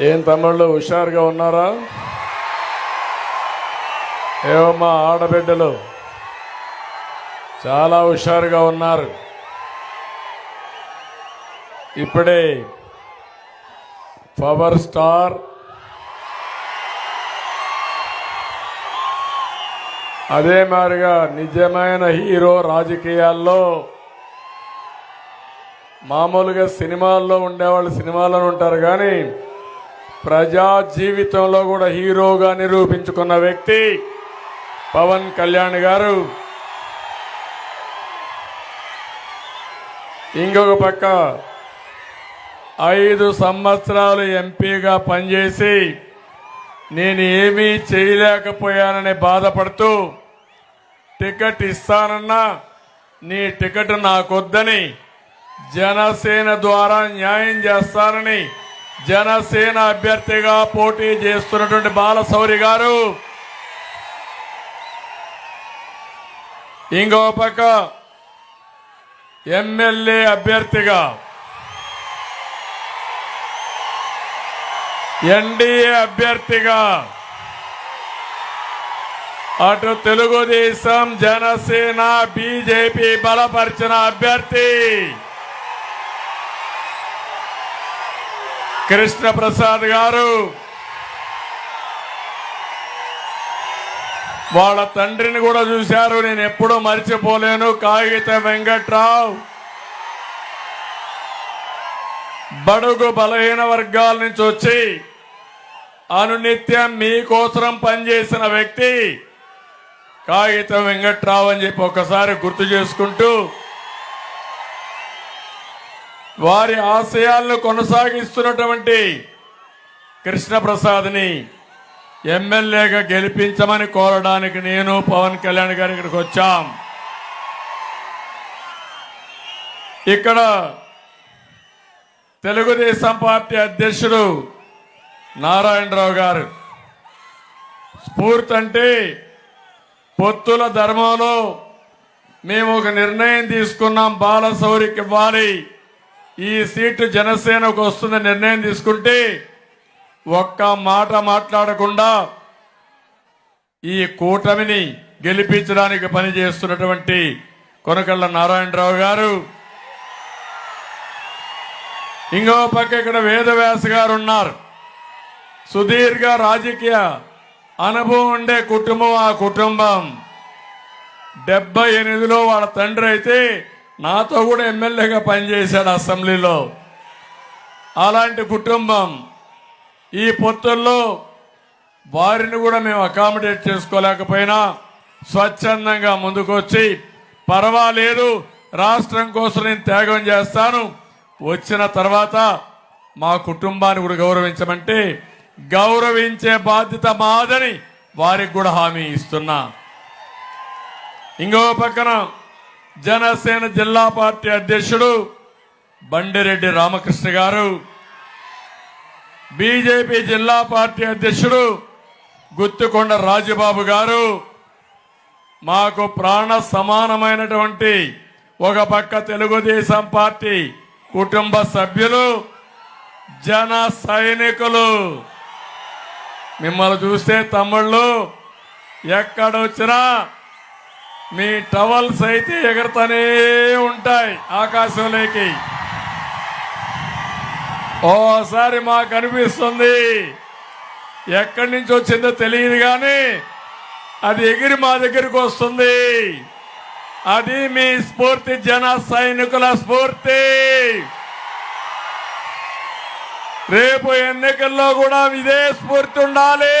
ఏం తమ్ముళ్ళు హుషారుగా ఉన్నారా? ఏమమ్మా ఆడబిడ్డలు? చాలా హుషారుగా ఉన్నారు. ఇప్పుడే పవర్ స్టార్ అదే మాదిరిగా నిజమైన హీరో రాజకీయాల్లో మామూలుగా సినిమాల్లో ఉండేవాళ్ళు సినిమాల్లో ఉంటారు కానీ ప్రజా జీవితంలో కూడా హీరోగా నిరూపించుకున్న వ్యక్తి పవన్ కళ్యాణ్ గారు. ఇంకొక పక్క ఐదు సంవత్సరాలు ఎంపీగా పనిచేసి నేను ఏమీ చేయలేకపోయానని బాధపడుతూ టికెట్ ఇస్తానన్నా నీ టికెట్ నాకొద్దని జనసేన ద్వారా న్యాయం చేస్తానని జనసేన అభ్యర్థిగా పోటీ చేస్తున్నటువంటి బాలశౌరి గారు. ఇంకో పక్క ఎమ్మెల్యే అభ్యర్థిగా ఎన్డీఏ అభ్యర్థిగా అటు తెలుగుదేశం జనసేన బీజేపీ బలపరిచిన అభ్యర్థి కృష్ణ ప్రసాద్ గారు. వాళ్ళ తండ్రిని కూడా చూశారు. నేను ఎప్పుడూ మర్చిపోలేను. కాగిత వెంకట్రావు. బడుగు బలహీన వర్గాల నుంచి వచ్చి అనునిత్యం మీకోసరం పనిచేసిన వ్యక్తి కాగితం వెంకట్రావు అని చెప్పి ఒకసారి గుర్తు చేసుకుంటూ వారి ఆశయాలను కొనసాగిస్తున్నటువంటి కృష్ణప్రసాద్ని ఎమ్మెల్యేగా గెలిపించమని కోరడానికి నేను పవన్ కళ్యాణ్ గారి ఇక్కడికి వచ్చాం. ఇక్కడ తెలుగుదేశం పార్టీ అధ్యక్షుడు నారాయణరావు గారు స్ఫూర్తి అంటే పొత్తుల ధర్మంలో మేము ఒక నిర్ణయం తీసుకున్నాం బాలశౌరికి ఇవ్వాలి. ఈ సీటు జనసేనకు వస్తున్న నిర్ణయం తీసుకుంటే ఒక్క మాట మాట్లాడకుండా ఈ కూటమిని గెలిపించడానికి పనిచేస్తున్నటువంటి కొనకళ్ళ నారాయణరావు గారు. ఇంకో పక్క ఇక్కడ వేదవ్యాస గారు ఉన్నారు. సుదీర్ఘ రాజకీయ అనుభవం ఉండే కుటుంబం ఆ కుటుంబం డెబ్బై ఎనిమిదిలో వాళ్ళ తండ్రి అయితే నాతో కూడా ఎమ్మెల్యేగా పనిచేశాడు అసెంబ్లీలో. అలాంటి కుటుంబం ఈ పొత్తుల్లో వారిని కూడా మేము అకామిడేట్ చేసుకోలేకపోయినా స్వచ్ఛందంగా ముందుకొచ్చి పర్వాలేదు రాష్ట్రం కోసం నేను త్యాగం చేస్తాను. వచ్చిన తర్వాత మా కుటుంబాన్ని కూడా గౌరవించమంటే గౌరవించే బాధ్యత మాదని వారికి కూడా హామీ ఇస్తున్నా. ఇంకో పక్కన జనసేన జిల్లా పార్టీ అధ్యక్షుడు బండిరెడ్డి రామకృష్ణ గారు బీజేపీ జిల్లా పార్టీ అధ్యక్షుడు గుత్తుకొండ రాజబాబు గారు. మాకు ప్రాణ సమానమైనటువంటి ఒక పక్క తెలుగుదేశం పార్టీ కుటుంబ సభ్యులు జన సైనికులు. మిమ్మల్ని చూస్తే తమ్ముళ్ళు ఎక్కడొచ్చినా మీ టవల్స్ అయితే ఎగురుతూనే ఉంటాయి ఆకాశంలోకి. ఓసారి మాకు అనిపిస్తుంది. ఎక్కడి నుంచి వచ్చిందో తెలియదు కానీ అది ఎగిరి మా దగ్గరికి వస్తుంది. అది మీ స్ఫూర్తి జన సైనికుల స్ఫూర్తి. రేపు ఎన్నికల్లో కూడా ఇదే స్ఫూర్తి ఉండాలి.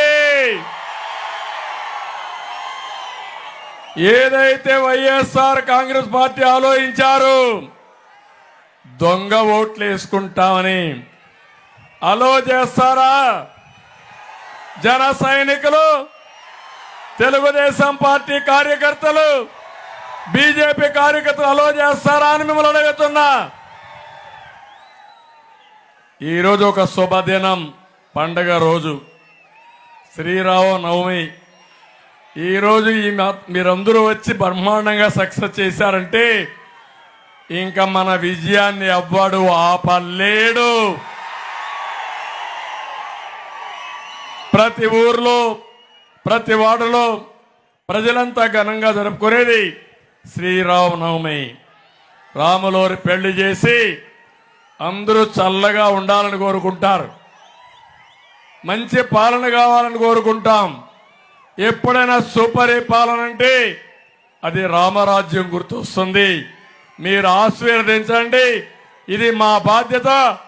ఏదైతే వైఎస్ఆర్ కాంగ్రెస్ పార్టీ ఆలోచించారు దొంగ ఓట్లు వేసుకుంటామని. అలో చేస్తారా? జన సైనికులు తెలుగుదేశం పార్టీ కార్యకర్తలు బీజేపీ కార్యకర్తలు అలో చేస్తారా అని మిమ్మల్ని అడుగుతున్నా. ఈరోజు ఒక శుభదినం పండగ రోజు. శ్రీరామ నవమి ఈరోజు ఈ మీరందరూ వచ్చి బ్రహ్మాండంగా సక్సెస్ చేశారంటే ఇంకా మన విజయాన్ని ఎవ్వడు ఆపలేడు. ప్రతి ఊర్లో ప్రతి వాడలో ప్రజలంతా ఘనంగా జరుపుకునేది శ్రీరామనవమి. రాములోరి పెళ్ళి చేసి అందరూ చల్లగా ఉండాలని కోరుకుంటారు. మంచి పాలన కావాలని కోరుకుంటాం. ఎప్పుడైనా సుపరిపాలన అంటే అది రామరాజ్యం గుర్తొస్తుంది. మీరు ఆశీర్వదించండి. ఇది మా బాధ్యత.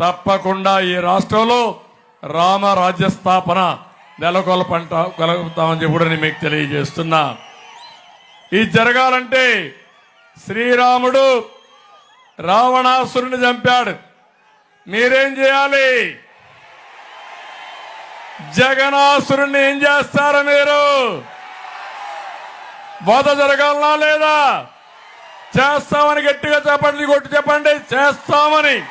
తప్పకుండా ఈ రాష్ట్రంలో రామరాజ్య స్థాపన నెలకొల్పంట కలుగుతామని చెప్పి నేను మీకు తెలియజేస్తున్నా. ఇది జరగాలంటే శ్రీరాముడు రావణాసురుని చంపాడు. మీరేం చేయాలి? జగనాసురుణ్ణి ఏం చేస్తారు మీరు? వధ జరగాలనా లేదా? చేస్తామని గట్టిగా చెప్పండి కొట్టి చెప్పండి చేస్తామని.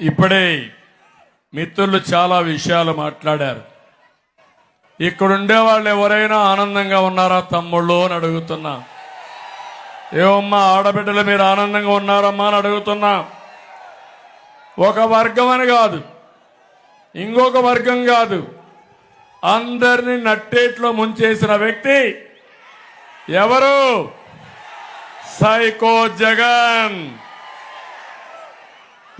ఇప్పుడే మిత్రులు చాలా విషయాలు మాట్లాడారు. ఇక్కడుండే వాళ్ళు ఎవరైనా ఆనందంగా ఉన్నారా తమ్ముళ్ళు అని అడుగుతున్నా. ఏమమ్మా ఆడబిడ్డలు మీరు ఆనందంగా ఉన్నారమ్మా అని అడుగుతున్నా. ఒక వర్గం అని కాదు ఇంకొక వర్గం కాదు. అందరిని నట్టేట్లో ముంచేసిన వ్యక్తి ఎవరు? సైకో జగన్.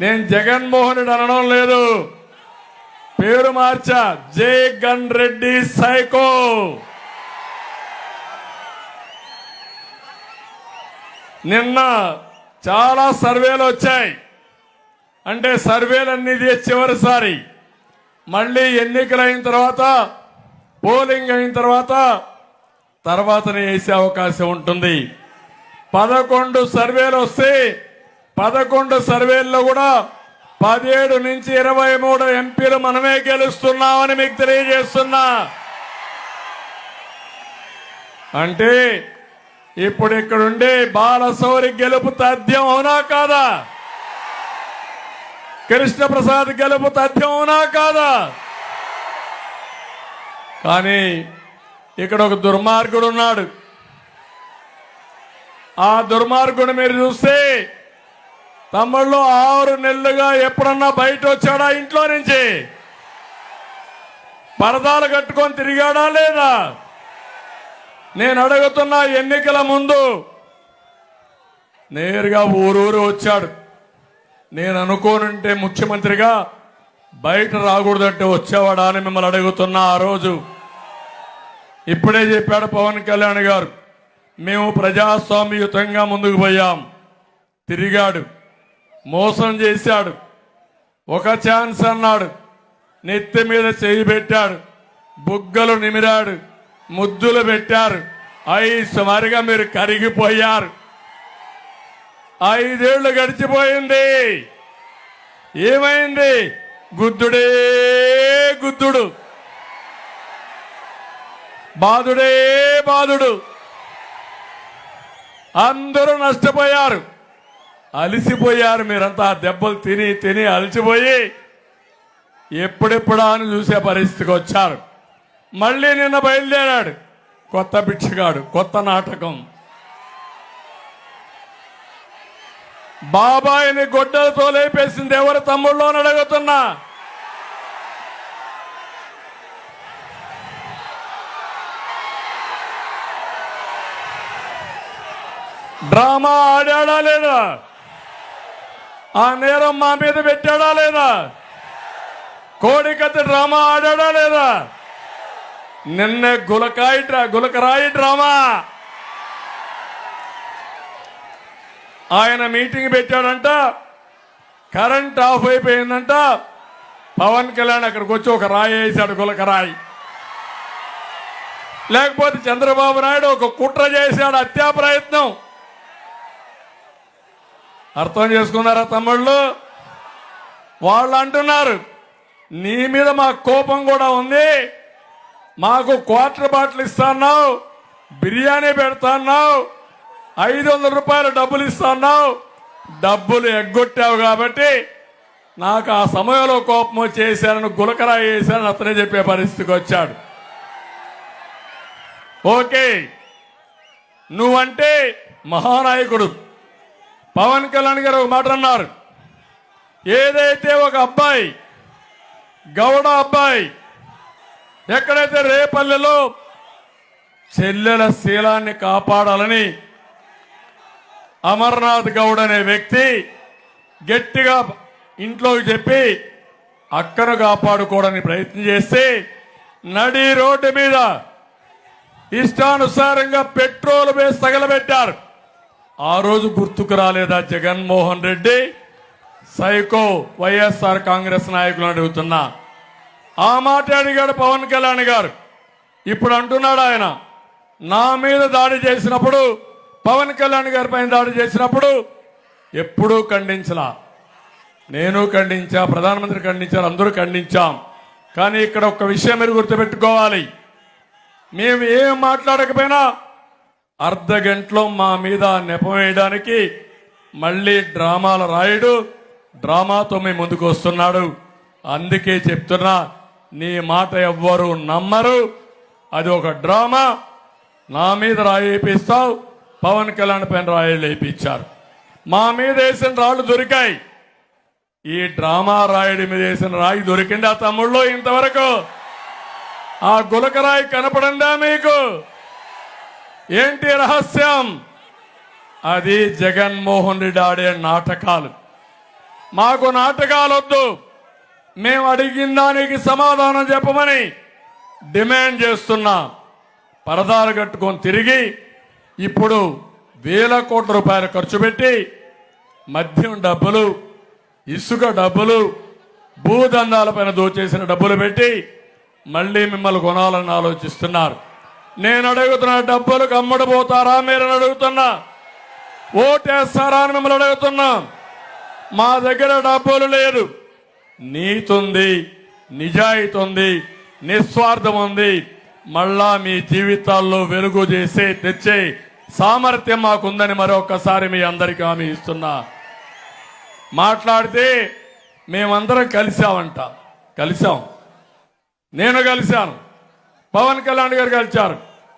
నేను జగన్మోహన్ రెడ్డి అనడం లేదు. పేరు మార్చా జగన్ రెడ్డి సైకో. నిన్న చాలా సర్వేలు వచ్చాయి. అంటే సర్వేలన్నీ చివరిసారి. మళ్ళీ ఎన్నికలు అయిన తర్వాత పోలింగ్ అయిన తర్వాత తర్వాతనే వేసే అవకాశం ఉంటుంది. పదకొండు సర్వేలు వస్తే పదకొండు సర్వేల్లో కూడా పదిహేడు నుంచి ఇరవై మూడు ఎంపీలు మనమే గెలుస్తున్నామని మీకు తెలియజేస్తున్నా. అంటే ఇప్పుడు ఇక్కడుండే బాలశౌరి గెలుపు తథ్యం అవునా కాదా? కృష్ణ ప్రసాద్ గెలుపు తథ్యం కాదా? కానీ ఇక్కడ ఒక దుర్మార్గుడు ఉన్నాడు. ఆ దుర్మార్గుడు మీరు చూస్తే తమ్ముళ్ళు ఆరు నెలలుగా ఎప్పుడన్నా బయట వచ్చాడా ఇంట్లో నుంచి? పరదాలు కట్టుకొని తిరిగాడా లేదా? నేను అడుగుతున్న ఎన్నికల ముందు నేరుగా ఊరూరు వచ్చాడు. నేను అనుకోనుంటే ముఖ్యమంత్రిగా బయట రాకూడదంటే వచ్చేవాడా అని మిమ్మల్ని అడుగుతున్నా ఆ రోజు. ఇప్పుడే చెప్పాడు పవన్ కళ్యాణ్ గారు మేము ప్రజాస్వామ్యయుతంగా ముందుకు పోయాం. తిరిగాడు మోసం చేశాడు. ఒక ఛాన్స్ అన్నాడు నెత్తి మీద చేయి పెట్టాడు బుగ్గలు నిమిరాడు ముద్దులు పెట్టారు. అయి సుమారుగా మీరు కరిగిపోయారు. ఐదేళ్ళు గడిచిపోయింది. ఏమైంది? గుద్దుడే గుద్దుడు. బాధుడే బాధుడు అందరూ నష్టపోయారు. అలిసిపోయారు మీరంతా. దెబ్బలు తిని తిని అలసిపోయి ఎప్పుడెప్పుడా అని చూసే పరిస్థితికి వచ్చారు. మళ్ళీ నిన్న బయలుదేరాడు. కొత్త భిక్షగాడు కొత్త నాటకం. బాబాయిని గొడ్డలతో లేపేసింది ఎవరు తమ్ముళ్ళు అని అడుగుతున్నా. డ్రామా ఆడాడా లేదా? ఆ నేరం మా మీద పెట్టాడా లేదా? కోడికత్తి డ్రామా ఆడాడా లేదా? నిన్నే గులకాయి గులకరాయి డ్రామా. ఆయన మీటింగ్ పెట్టాడంట. కరెంట్ ఆఫ్ అయిపోయిందంట. పవన్ కళ్యాణ్ అక్కడికి వచ్చి ఒక రాయి వేశాడు గులకరాయి లేకపోతే చంద్రబాబు నాయుడు ఒక కుట్ర చేశాడు హత్యా ప్రయత్నం అర్థం చేసుకున్నారా తమ్ముళ్ళు? వాళ్ళు అంటున్నారు నీ మీద మా కోపం కూడా ఉంది. మాకు క్వార్టర్ బాటిల్ ఇస్తున్నావు బిర్యానీ పెడతాన్నావు ఐదు వందల రూపాయలు డబ్బులు ఇస్తున్నావు. డబ్బులు ఎగ్గొట్టావు కాబట్టి నాకు ఆ సమయంలో కోపం చేశానని గులకరా చేశానని అతనే చెప్పే పరిస్థితికి వచ్చాడు. ఓకే. నువ్వంటే మహానాయకుడు. పవన్ కళ్యాణ్ గారు ఒక మాట అన్నారు. ఏదైతే ఒక అబ్బాయి గౌడ అబ్బాయి ఎక్కడైతే రేపల్లెలో చెల్లెల శీలాన్ని కాపాడాలని అమర్నాథ్ గౌడ్ అనే వ్యక్తి గట్టిగా ఇంట్లోకి చెప్పి అక్కను కాపాడుకోవడానికి ప్రయత్నం చేస్తే నడి రోడ్డు మీద ఇష్టానుసారంగా పెట్రోల్ వేసి తగలబెట్టారు. ఆ రోజు గుర్తుకు రాలేదా Jaganmohan Reddy? Psycho YSR Congress నాయకులు అడుగుతున్నా ఆ మాట అడిగాడు పవన్ కళ్యాణ్ గారు. ఇప్పుడు అంటున్నాడు ఆయన నా మీద దాడి చేసినప్పుడు పవన్ కళ్యాణ్ గారి పైన దాడి చేసినప్పుడు ఎప్పుడూ ఖండించలా. నేను ఖండించా ప్రధానమంత్రి ఖండించారు అందరూ ఖండించాం. కానీ ఇక్కడ ఒక విషయం మీరు గుర్తుపెట్టుకోవాలి. మేము ఏం మాట్లాడకపోయినా అర్ధ గంటలో మా మీద నెపవేయడానికి మళ్ళీ డ్రామాలు రాయుడు డ్రామాతో మేము ముందుకు వస్తున్నాడు. అందుకే చెప్తున్నా నీ మాట ఎవ్వరు నమ్మరు. అది ఒక డ్రామా. నా మీద రాయిపిస్తావు పవన్ కళ్యాణ్ పైన రాయిలు వేయించారు. మా మీద వేసిన రాళ్ళు దొరికాయి. ఈ డ్రామా రాయుడి మీద వేసిన రాయి దొరికింది ఆ తమ్ముళ్ళు ఇంతవరకు? ఆ గులకరాయి కనపడిందా మీకు? ఏంటి రహస్యం? అది జగన్మోహన్ రెడ్డి ఆడే నాటకాలు. మాకు నాటకాలు వద్దు మేము అడిగిన దానికి సమాధానం చెప్పమని డిమాండ్ చేస్తున్నాం. పరదాలు కట్టుకొని తిరిగి ఇప్పుడు వేల కోట్ల రూపాయలు ఖర్చు పెట్టి మద్యం డబ్బులు ఇసుక డబ్బులు భూదందాలపైన దోచేసిన డబ్బులు పెట్టి మళ్ళీ మిమ్మల్ని కొనాలని ఆలోచిస్తున్నారు. నేను అడుగుతున్న డబ్బులు కమ్మడిపోతారా మీరని అడుగుతున్నా. ఓటేస్తారా అని మిమ్మల్ని అడుగుతున్నా. మా దగ్గర డబ్బులు లేదు. నీతుంది నిజాయితీ ఉంది నిస్వార్థం ఉంది. మళ్ళా మీ జీవితాల్లో వెలుగు చేసే తెచ్చే సామర్థ్యం మాకుందని మరొకసారి మీ అందరికీ హామీ ఇస్తున్నా. మాట్లాడితే మేమందరం కలిసామంట కలిసాం నేను కలిశాను. పవన్ కళ్యాణ్ గారు కలిశారు.